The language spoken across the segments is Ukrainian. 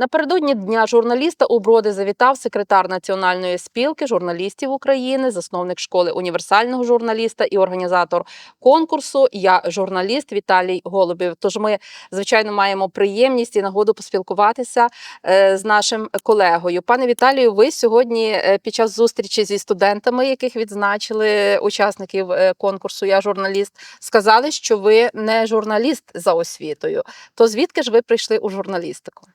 Напередодні дня журналіста у Броди завітав секретар Національної спілки журналістів України, засновник школи універсального журналіста і організатор конкурсу Я журналіст Віталій Голубів. Тож ми, звичайно, маємо приємність і нагоду поспілкуватися е, з нашим колегою. Пане Віталію, ви сьогодні е, під час зустрічі зі студентами, яких відзначили учасників е, конкурсу Я журналіст, сказали, що ви не журналіст за освітою. То звідки ж ви прийшли у журналістику?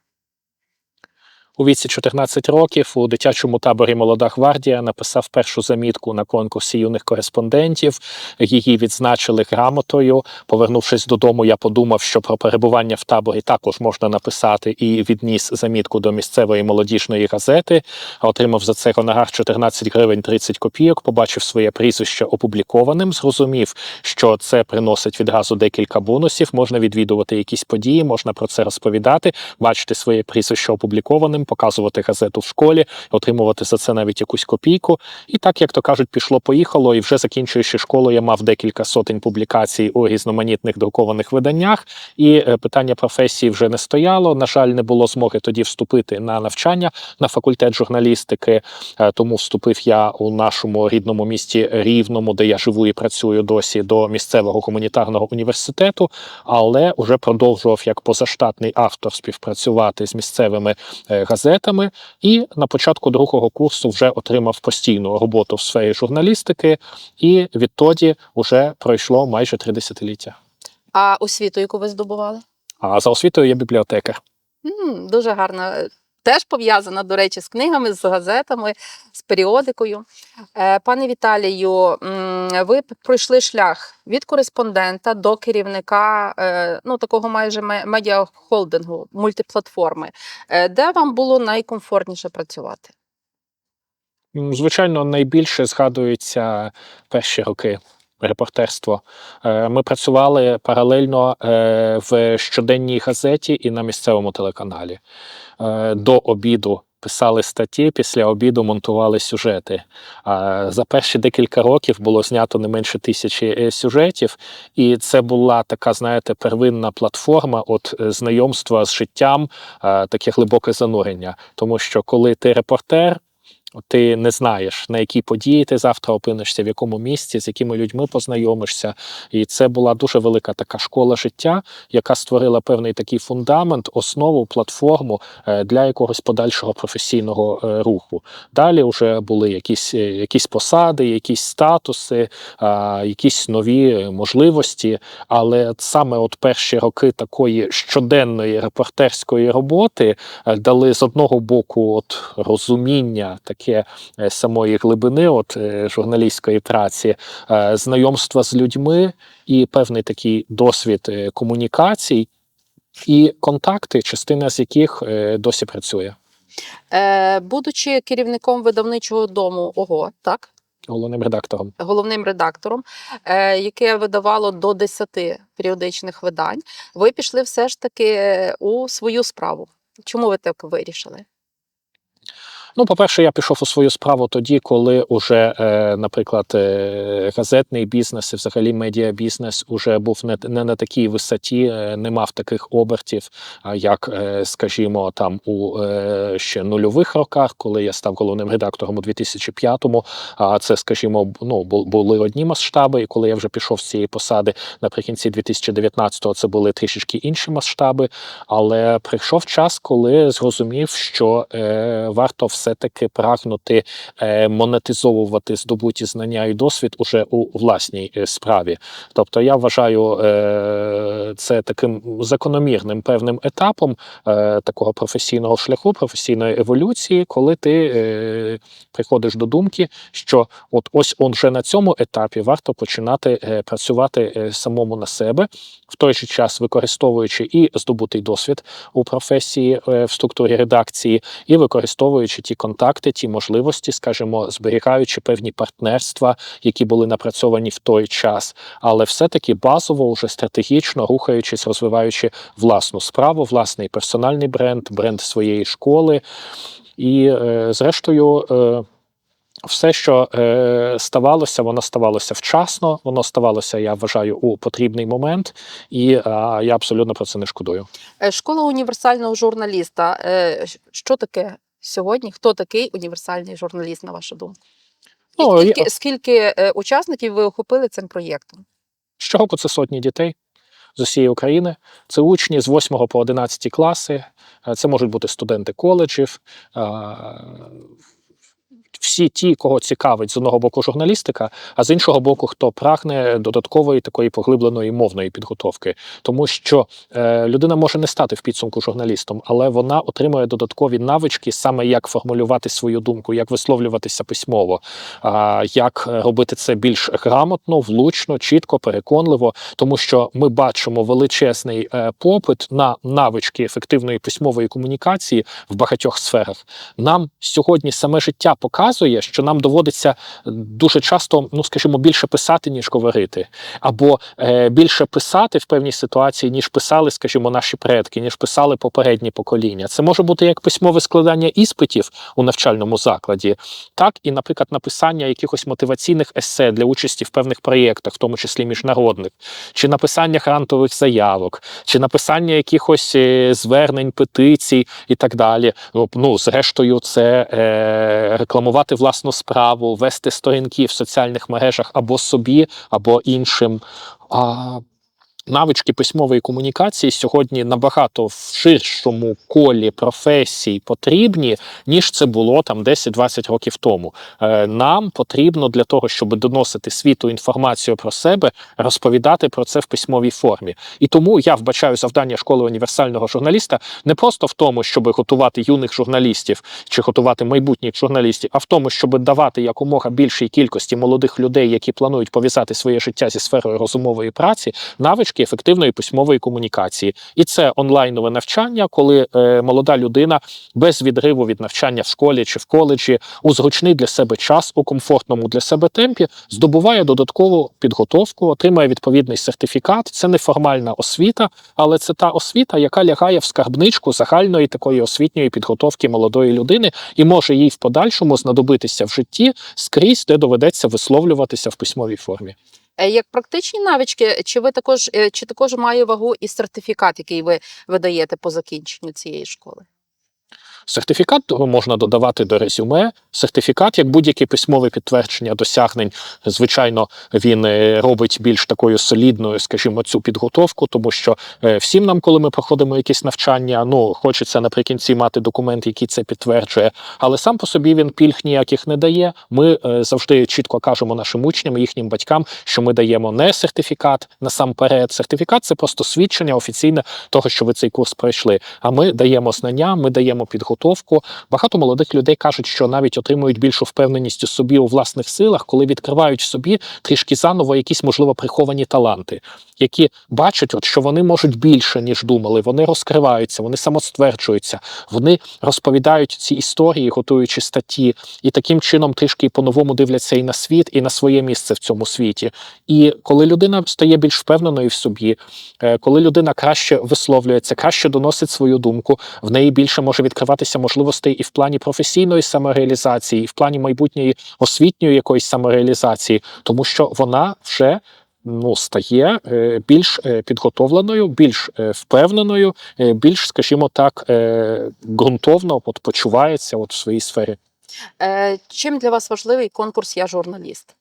У віці 14 років у дитячому таборі Молода гвардія написав першу замітку на конкурсі юних кореспондентів. Її відзначили грамотою. Повернувшись додому, я подумав, що про перебування в таборі також можна написати і відніс замітку до місцевої молодіжної газети. Отримав за це гонорар 14 гривень 30 копійок. Побачив своє прізвище опублікованим. Зрозумів, що це приносить відразу декілька бонусів. Можна відвідувати якісь події, можна про це розповідати, бачити своє прізвище опублікованим показувати газету в школі, отримувати за це навіть якусь копійку. І так, як то кажуть, пішло-поїхало. І вже закінчуючи школу, я мав декілька сотень публікацій у різноманітних друкованих виданнях. І е, питання професії вже не стояло. На жаль, не було змоги тоді вступити на навчання на факультет журналістики. Е, Тому вступив я у нашому рідному місті Рівному, де я живу і працюю досі до місцевого гуманітарного університету, але вже продовжував як позаштатний автор співпрацювати з місцевими е, газетами. І на початку другого курсу вже отримав постійну роботу в сфері журналістики, і відтоді вже пройшло майже три десятиліття. А освіту, яку ви здобували? А за освітою я бібліотекар. М, дуже гарна. Теж пов'язана, до речі, з книгами, з газетами, з періодикою. Е, Пане Віталію, ви пройшли шлях від кореспондента до керівника е, ну, такого майже ме- медіахолдингу, мультиплатформи. Е, Де вам було найкомфортніше працювати? Звичайно, найбільше згадуються перші роки. Репортерство. Е, Ми працювали паралельно е, в щоденній газеті і на місцевому телеканалі. Е, До обіду писали статті, після обіду монтували сюжети. За перші декілька років було знято не менше тисячі сюжетів, і це була така, знаєте, первинна платформа от знайомства з життям, таке глибоке занурення. Тому що коли ти репортер. Ти не знаєш, на які події ти завтра опинишся, в якому місці, з якими людьми познайомишся. І це була дуже велика така школа життя, яка створила певний такий фундамент, основу, платформу е, для якогось подальшого професійного е, руху. Далі вже були якісь, е, якісь посади, якісь статуси, якісь нові можливості. Але саме от перші роки такої щоденної репортерської роботи дали з одного боку от розуміння таке самої глибини, от е, журналістської праці, е, знайомства з людьми і певний такий досвід е, комунікацій і контакти, частина з яких досі працює. Будучи керівником видавничого дому ОГО, так? Головним редактором. головним редактором, яке видавало до 10 періодичних видань, ви пішли все ж таки у свою справу. Чому ви так вирішили? Ну, по-перше, я пішов у свою справу тоді, коли уже, е, наприклад, е, газетний бізнес і взагалі медіабізнес уже був не, не на такій висоті, е, не мав таких обертів, як, скажімо, там у ще нульових роках, коли я став головним редактором у 2005-му. А це, скажімо, ну були одні масштаби. І коли я вже пішов з цієї посади наприкінці 2019-го, це були трішечки інші масштаби. Але прийшов час, коли зрозумів, що варто все-таки прагнути е, монетизовувати здобуті знання і досвід уже у власній е, справі. Тобто, я вважаю е, це таким закономірним певним етапом такого професійного шляху, професійної еволюції, коли ти приходиш до думки, що от ось он вже на цьому етапі варто починати працювати самому на себе, в той же час використовуючи і здобутий досвід у професії в структурі редакції, і використовуючи ті контакти, ті можливості, скажімо, зберігаючи певні партнерства, які були напрацьовані в той час, але все-таки базово, уже стратегічно рухаючись, розвиваючи власну справу, власний персональний бренд, бренд своєї школи. І, е, зрештою, е, все, що е, ставалося, воно ставалося вчасно, воно ставалося, я вважаю, у потрібний момент, і е, я абсолютно про це не шкодую. Е, Школа універсального журналіста. Е, Що таке сьогодні? Хто такий універсальний журналіст, на вашу думку? І Ну, скільки, я- скільки е, учасників ви охопили цим проєктом? Щороку це сотні дітей з усієї України. Це учні з 8 по 11 класи. Е, Це можуть бути студенти коледжів. Е, Всі ті, кого цікавить з одного боку журналістика, а з іншого боку, хто прагне додаткової такої поглибленої мовної підготовки, тому що е, людина може не стати в підсумку журналістом, але вона отримує додаткові навички, саме як формулювати свою думку, як висловлюватися письмово, а, як е, робити це більш грамотно, влучно, чітко, переконливо, тому що ми бачимо величезний е, попит на навички ефективної письмової комунікації в багатьох сферах. Нам сьогодні саме життя показує, що нам доводиться дуже часто, ну скажімо, більше писати, ніж говорити, або е, більше писати в певній ситуації, ніж писали, скажімо, наші предки, ніж писали попередні покоління. Це може бути як письмове складання іспитів у навчальному закладі, так і, наприклад, написання якихось мотиваційних есе для участі в певних проєктах, в тому числі міжнародних, чи написання грантових заявок, чи написання якихось е, звернень, петицій і так далі. Ну, зрештою, це е, рекламувати власну справу, вести сторінки в соціальних мережах або собі, або іншим. А навички письмової комунікації сьогодні набагато в ширшому колі професій потрібні, ніж це було там 10-20 років тому. Е, Нам потрібно для того, щоб доносити світу інформацію про себе, розповідати про це в письмовій формі. І тому я вбачаю завдання школи універсального журналіста не просто в тому, щоб готувати юних журналістів чи готувати майбутніх журналістів, а в тому, щоб давати якомога більшій кількості молодих людей, які планують пов'язати своє життя зі сферою розумової праці, навички ефективної письмової комунікації. І це онлайнове навчання, коли е, молода людина без відриву від навчання в школі чи в коледжі у зручний для себе час, у комфортному для себе темпі здобуває додаткову підготовку, отримує відповідний сертифікат. Це неформальна освіта, але це та освіта, яка лягає в скарбничку загальної такої освітньої підготовки молодої людини і може їй в подальшому знадобитися в житті скрізь, де доведеться висловлюватися в письмовій формі. Е, Як практичні навички, чи ви також е, чи також має вагу і сертифікат, який ви видаєте по закінченню цієї школи? Сертифікат можна додавати до резюме. Сертифікат, як будь-яке письмове підтвердження досягнень, звичайно, він е, робить більш такою солідною, скажімо, цю підготовку, тому що е, всім нам, коли ми проходимо якісь навчання, ну хочеться наприкінці мати документ, який це підтверджує. Але сам по собі він пільг ніяких не дає. Ми е, завжди чітко кажемо нашим учням, їхнім батькам, що ми даємо не сертифікат насамперед. Сертифікат це просто свідчення офіційне того, що ви цей курс пройшли. А ми даємо знання, ми даємо підготовку. Багато молодих людей кажуть, що навіть отримують більшу впевненість у собі у власних силах, коли відкривають в собі трішки заново якісь можливо приховані таланти, які бачать, от що вони можуть більше ніж думали. Вони розкриваються, вони самостверджуються, вони розповідають ці історії, готуючи статті, і таким чином трішки по-новому дивляться і на світ, і на своє місце в цьому світі. І коли людина стає більш впевненою в собі, е, коли людина краще висловлюється, краще доносить свою думку, в неї більше може відкриватися можливостей і в плані професійної самореалізації, і в плані майбутньої освітньої якоїсь самореалізації, тому що вона вже. Ну, стає е, більш е, підготовленою, більш е, впевненою, більш, скажімо так, ґрунтовно почувається от в своїй сфері. Чим для вас важливий конкурс Я журналіст?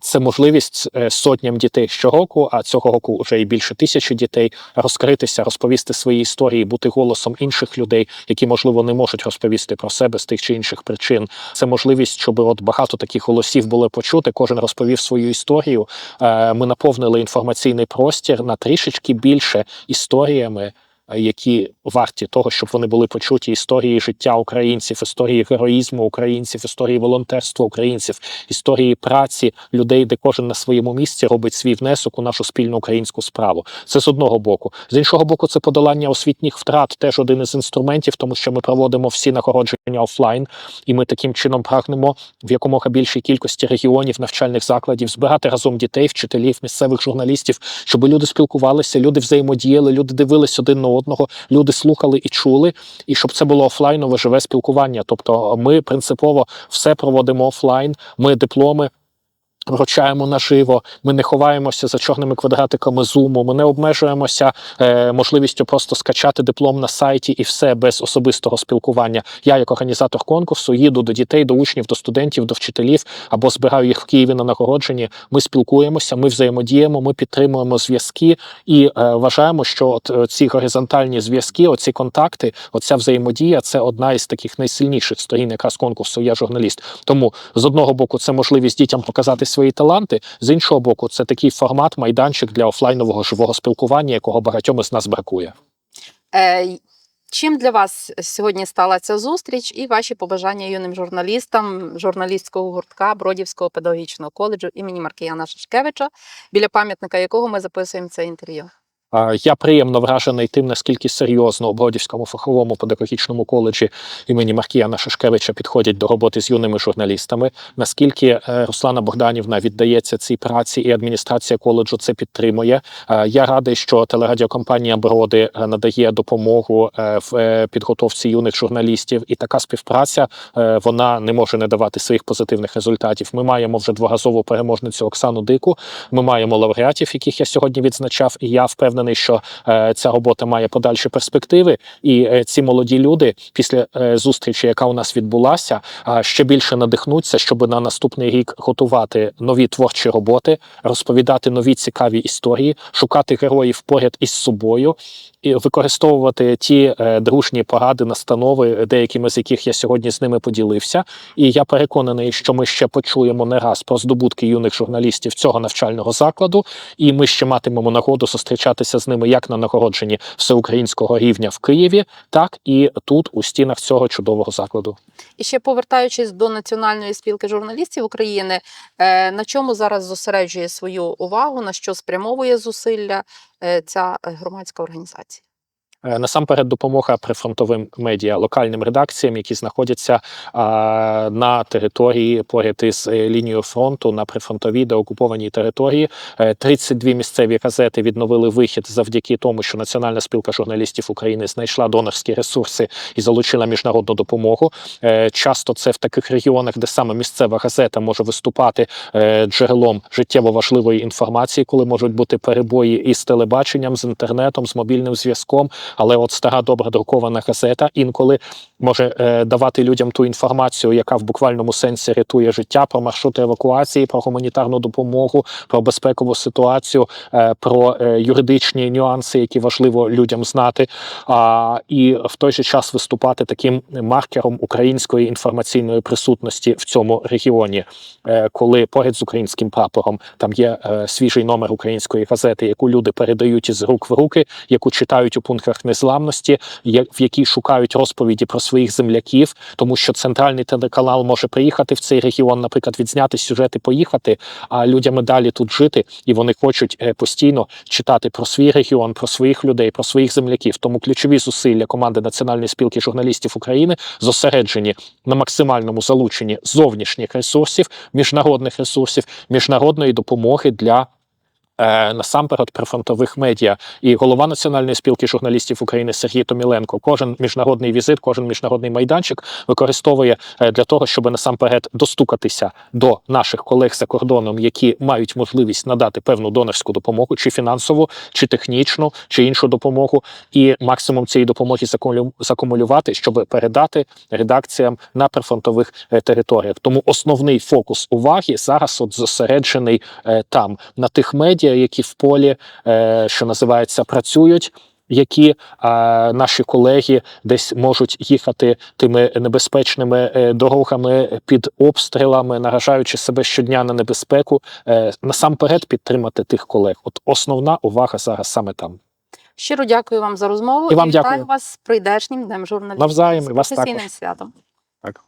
Це можливість е, сотням дітей щороку, а цього року вже і більше тисячі дітей розкритися, розповісти свої історії, бути голосом інших людей, які можливо не можуть розповісти про себе з тих чи інших причин. Це можливість, щоб от багато таких голосів було почути. Кожен розповів свою історію. Е, Ми наповнили інформаційний простір на трішечки більше історіями. Е, Які варті того, щоб вони були почуті історії життя українців, історії героїзму українців, історії волонтерства українців, історії праці людей, де кожен на своєму місці робить свій внесок у нашу спільну українську справу. Це з одного боку. З іншого боку, це подолання освітніх втрат, теж один із інструментів, тому що ми проводимо всі нагородження офлайн, і ми таким чином прагнемо в якомога більшій кількості регіонів навчальних закладів збирати разом дітей, вчителів, місцевих журналістів, щоб люди спілкувалися, люди взаємодіяли, люди дивились один на одного, люди слухали і чули, і щоб це було офлайнове живе спілкування. Тобто, ми принципово все проводимо офлайн. Ми дипломи. Вручаємо наживо, ми не ховаємося за чорними квадратиками зуму, ми не обмежуємося е, можливістю просто скачати диплом на сайті і все без особистого спілкування. Я, як організатор конкурсу, їду до дітей, до учнів, до студентів, до вчителів або збираю їх в Києві на нагородженні. Ми спілкуємося, ми взаємодіємо, ми підтримуємо зв'язки і е, вважаємо, що от е, ці горизонтальні зв'язки, оці контакти, оця взаємодія це одна із таких найсильніших сторін якраз конкурсу. Я журналіст. Тому з одного боку, це можливість дітям показати свої таланти, з іншого боку, це такий формат майданчик для офлайнового живого спілкування, якого багатьом із нас бракує. Е, Чим для вас сьогодні стала ця зустріч і ваші побажання юним журналістам журналістського гуртка Бродівського педагогічного коледжу імені Маркіяна Шашкевича, біля пам'ятника якого ми записуємо це інтерв'ю? Я приємно вражений тим, наскільки серйозно у Бродівському фаховому педагогічному коледжі імені Маркіяна Шашкевича підходять до роботи з юними журналістами. Наскільки е, Руслана Богданівна віддається цій праці, і адміністрація коледжу це підтримує. Я радий, що телерадіокомпанія Броди е, надає допомогу е, в підготовці юних журналістів, і така співпраця вона не може не давати своїх позитивних результатів. Ми маємо вже дворазову переможницю Оксану Дику. Ми маємо лауреатів, яких я сьогодні відзначав, і я впевнений, що е, ця робота має подальші перспективи. І е, ці молоді люди після е, зустрічі, яка у нас відбулася, ще більше надихнуться, щоб на наступний рік готувати нові творчі роботи, розповідати нові цікаві історії, шукати героїв поряд із собою і використовувати ті е, дружні поради, настанови, деякими з яких я сьогодні з ними поділився. І я переконаний, що ми ще почуємо не раз про здобутки юних журналістів цього навчального закладу, і ми ще матимемо нагоду зустрічатися з ними як на нагородженні всеукраїнського рівня в Києві, так і тут, у стінах цього чудового закладу. І ще повертаючись до Національної спілки журналістів України, е, на чому зараз зосереджує свою увагу, на що спрямовує зусилля е, ця громадська організація? Е, Насамперед, допомога прифронтовим медіа, локальним редакціям, які знаходяться а, на території поряд із е, лінією фронту на прифронтовій деокупованій території. Е, 32 місцеві газети відновили вихід завдяки тому, що Національна спілка журналістів України знайшла донорські ресурси і залучила міжнародну допомогу. Е, Часто це в таких регіонах, де саме місцева газета може виступати е, джерелом життєво важливої інформації, коли можуть бути перебої із телебаченням, з інтернетом, з мобільним зв'язком. Але от стара добра друкована газета інколи може е, давати людям ту інформацію, яка в буквальному сенсі рятує життя про маршрути евакуації, про гуманітарну допомогу, про безпекову ситуацію, е, про е, юридичні нюанси, які важливо людям знати. А, і в той же час виступати таким маркером української інформаційної присутності в цьому регіоні, Е, коли поряд з українським прапором там є е, свіжий номер української газети, яку люди передають із рук в руки, яку читають у пунктах незламності, я- в якій шукають розповіді про своїх земляків, тому що центральний телеканал може приїхати в цей регіон, наприклад, відзняти сюжет і поїхати. А людям далі тут жити, і вони хочуть е, постійно читати про свій регіон, про своїх людей, про своїх земляків. Тому ключові зусилля команди Національної спілки журналістів України зосереджені на максимальному залученні зовнішніх ресурсів, міжнародних ресурсів, міжнародної допомоги для. Е, Насамперед прифронтових медіа і голова Національної спілки журналістів України Сергій Томіленко. Кожен міжнародний візит, кожен міжнародний майданчик використовує е, для того, щоб насамперед достукатися до наших колег за кордоном, які мають можливість надати певну донорську допомогу, чи фінансову, чи технічну, чи іншу допомогу, і максимум цієї допомоги закумулю- закумулювати, щоб передати редакціям на прифронтових е, територіях. Тому основний фокус уваги зараз от зосереджений там на тих медіа, які в полі, е, що називається, працюють. Які е, наші колеги десь можуть їхати тими небезпечними е, дорогами під обстрілами, наражаючи себе щодня на небезпеку, е, насамперед підтримати тих колег. От основна увага зараз саме там. Щиро дякую вам за розмову І вам вітаю дякую. вас з прийдешнім днем журналістів. Навзаєм, і вас також. святом. Так.